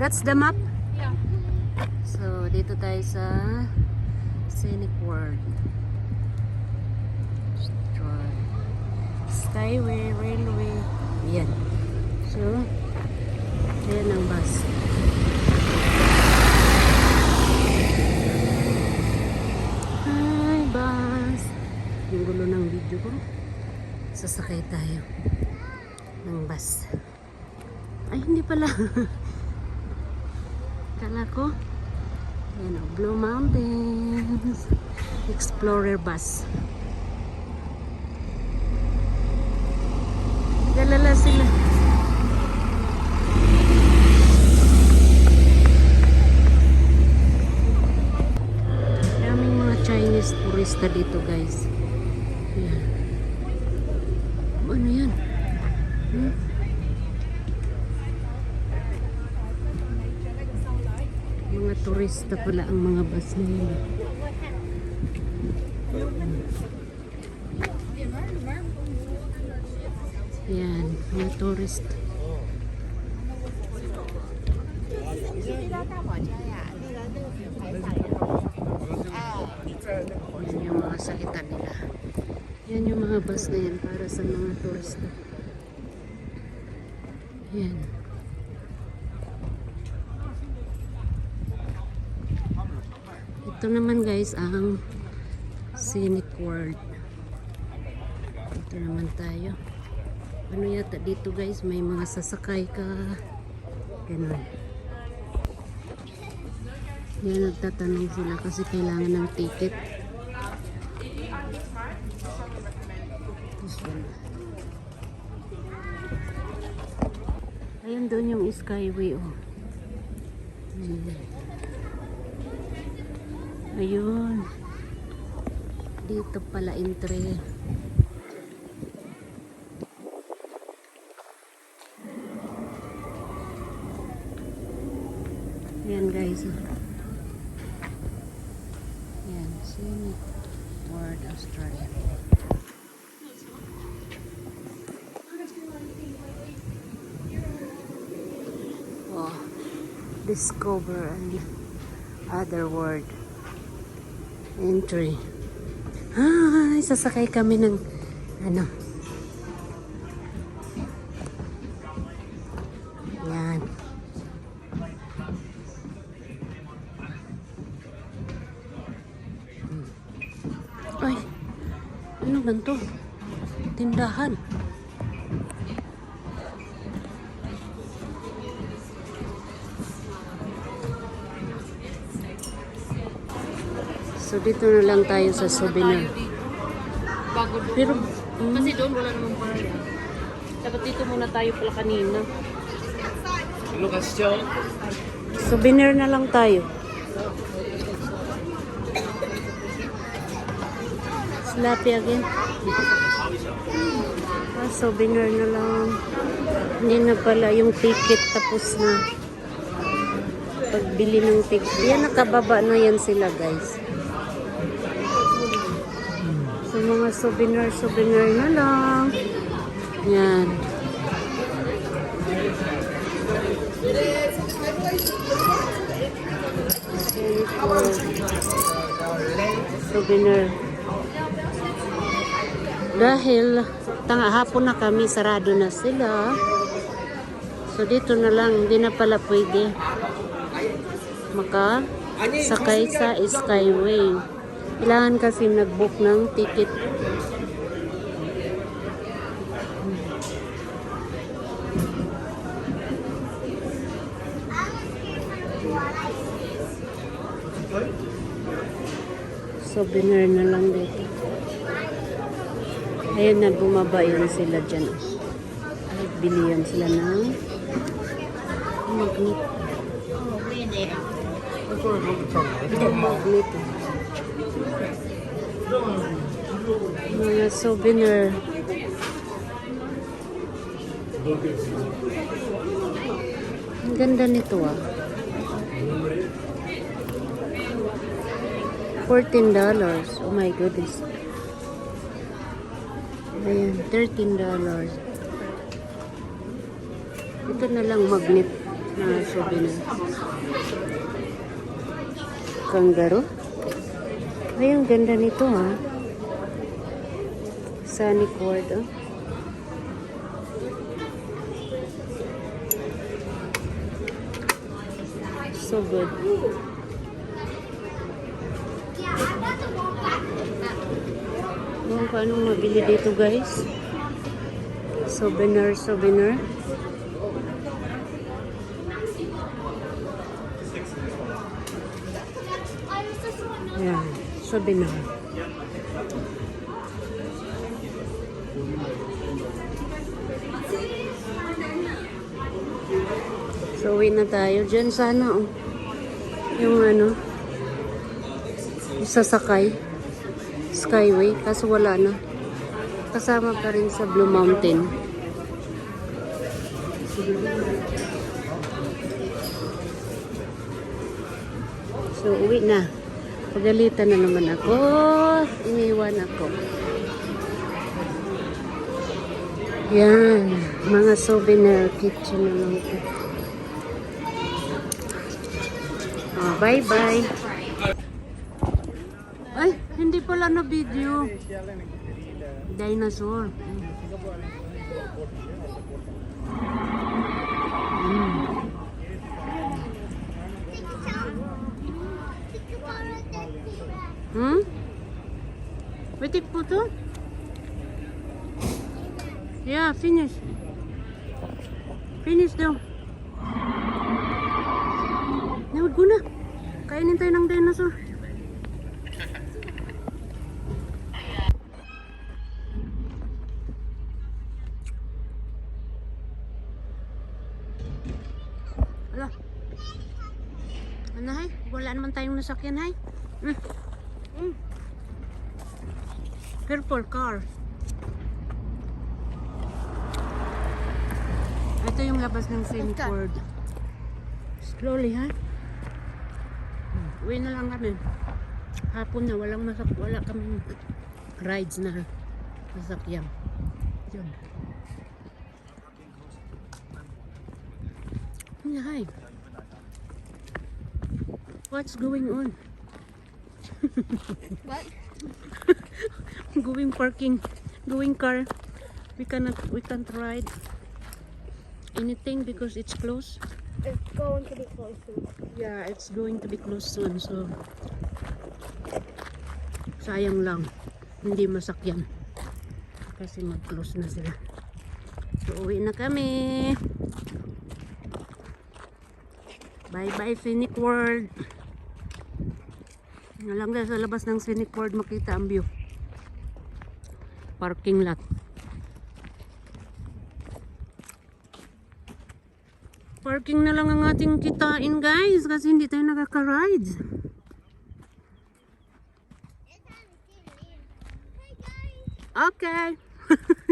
That's the map? Yeah. So, dito tayo sa Scenic World. Skyway, Railway. Yan. So, yan ang bus. Hi, bus. Yung gulo ng video ko. Sasakay tayo ng bus. Ay, hindi pala. Blue Mountains. Explorer bus. Galala sila. Daming mga Chinese dito guys. Turista pala ang mga bus na yun. Yan, mga tourist. Yan yung mga salita nila. Yan yung mga bus na yan para sa mga turista. Yan. Ito naman guys ang scenic world. Ito naman tayo. Ano yata dito guys, may mga sasakay ka. Ganun. Yan nagtatanong sila kasi kailangan ng ticket. Ayun doon yung skyway oh. Ayun. Dito pala entry. Yan guys. oh. Yan. Scenic World Australia. Oh. Discover and other world. Entry. Ay, sasakay kami ng ano. Yan. Ay, ano ganito? Tindahan. So dito na lang tayo sa souvenir. Bago doon. Pero Kasi doon wala namang parang. Dapat dito muna tayo pala kanina. souvenir na lang tayo. Slappy again. Ah, souvenir na lang. Hindi na pala yung ticket tapos na. Pagbili ng ticket. Yan, nakababa na yan sila guys. So mga souvenir, souvenir na lang. Yan. Souvenir. Dahil tanga hapon na kami, sarado na sila. So dito na lang, hindi na pala pwede maka sakay sa Skyway. Kailangan kasi nag-book ng ticket. Souvenir na lang dito. Ayun na, bumaba yun sila dyan. Ay, bilihan sila ng magnet. Magnet. Mga souvenir. Ang ganda nito ah. $14. Oh my goodness. Ayan, $13. Ito na lang magnet. na souvenir. Kangaroo. Ay, ang ganda nito ha. Sonic World oh. So good. Kung paano mabili dito guys. Souvenir, souvenir. Yan, souvenir. So, uwi na tayo. Diyan sana, oh. Yung ano, sasakay. Skyway. Kaso wala na. Kasama pa rin sa Blue Mountain. So, uwi na. Pagalitan na naman ako. Iniwan ako. Yan. Mga souvenir kitchen na lang ito. Oh, bye-bye. Ay, hindi pala na video. Dinosaur. Mm. Hmm? Wait, take photo? Yeah, finish. Finish daw. Nawag ko na. Kainin tayo ng dinosaur. Ala. Ano hay? Wala naman tayong nasakyan hay. Mm. Mm. Careful car. Ito yung labas ng world. Slowly ha. Uwi na lang kami. Hapon na walang masak wala kaming rides na sasakyan. Yun. Hi. What's going on? What? going parking, going car. We cannot, we can't ride anything because it's closed. It's going to be close soon. Yeah, it's going to be closed soon. So, sayang lang. Hindi masakyan. Kasi mag-close na sila. So, uwi na kami. Bye-bye, Scenic World. Nga lang dahil sa labas ng Scenic World makita ang view. Parking lot. Parking na lang ang ating kitain guys kasi hindi tayo nakaka-rides. Okay.